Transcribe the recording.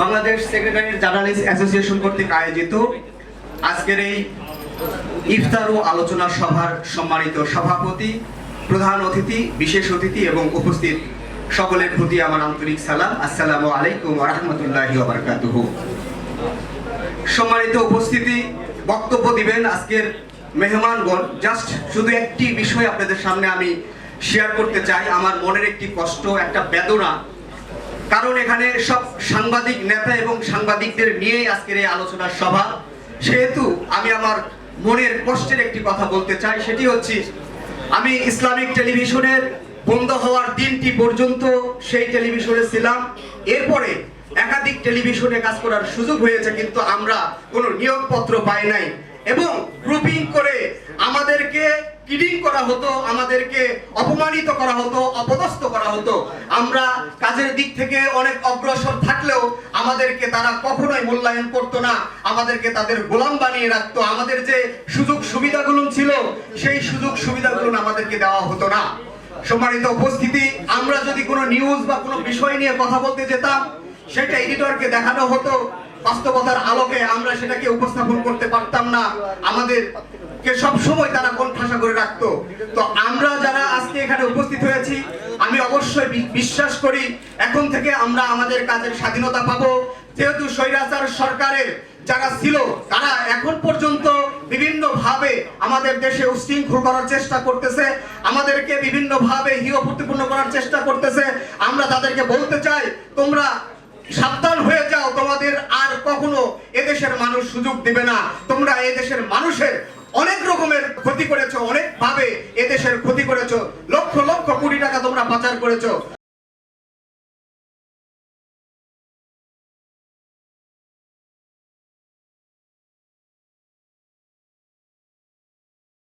Bangladesh secretary journalist association কর্তৃক আয়োজিত আজকের এই ইফতার ও আলোচনা সভার সম্মানিত সভাপতি, প্রধান অতিথি, বিশেষ অতিথি এবং উপস্থিত সকলের প্রতি আমার আন্তরিক সালাম। আসসালামু আলাইকুম রহমতুল্লাহি বারকাতুহু। সম্মানিত উপস্থিতি, বক্তব্য দিবেন আজকের মেহমানগণ। জাস্ট শুধু একটি বিষয় আপনাদের সামনে আমি শেয়ার করতে চাই। আমার মনের একটি কষ্ট, একটা বেদনা কারণ এখানে সব সাংবাদিক নেতা এবং সাংবাদিকদের নিয়েই আজকের এই আলোচনা সভা। সেহেতু আমি আমার মনের কষ্টের একটি কথা বলতে চাই, সেটি হচ্ছে, আমি ইসলামিক টেলিভিশনের বন্ধ হওয়ার দিনটি পর্যন্ত সেই টেলিভিশনে ছিলাম। এরপরে একাধিক টেলিভিশনে কাজ করার সুযোগ হয়েছে, কিন্তু আমরা কোনো নিয়োগপত্র পাই নাই। এবং গ্রুপিং করে আমাদেরকে কিডিং করা হতো, আমাদেরকে অপমানিত করা হতো, অপদস্থ করা হতো। আমরা কাজের দিক থেকে অনেক অগ্রসর থাকলেও আমাদেরকে তারা কখনোই মূল্যায়ন করতো না। আমাদেরকে তাদের গোলাম বানিয়ে রাখতো। আমাদের যে সুযোগ সুবিধাগুলো ছিল, সেই সুযোগ সুবিধাগুলো আমাদেরকে দেওয়া হতো না। সম্মানিত উপস্থিতি, আমরা যদি কোনো নিউজ বা কোনো বিষয় নিয়ে কথা বলতে যেতাম, সেটা এডিটরকে দেখানো হতো। বাস্তবতার আলোকে আমরা সেটাকে উপস্থাপন করতে পারতাম না। আমাদের কে সব সময় তারা কোণঠাসা করে রাখতো। তো আমরা যারা আজকে এখানে উপস্থিত হয়েছি, আমি অবশ্যই বিশ্বাস করি, এখন থেকে আমরা আমাদের কাজের স্বাধীনতা পাবো। যেহেতু স্বৈরাচার সরকারের যারা ছিল, তারা এখন পর্যন্ত বিভিন্ন ভাবে আমাদের দেশে উশৃঙ্খল করার চেষ্টা করতেছে, আমাদেরকে বিভিন্ন ভাবে হিও প্রতিপূর্ণ করার চেষ্টা করতেছে। আমরা তাদেরকে বলতে চাই, তোমরা সাবধান হয়ে যাও, তোমাদের আর কখনো এদেশের মানুষ সুযোগ দিবে না। তোমরা এদেশের মানুষের রকমের ক্ষতি করেছ অনেক ভাবে এদেশের ক্ষতি করেছ। লক্ষ লক্ষ কোটি টাকা তোমরা পাচার করেছ।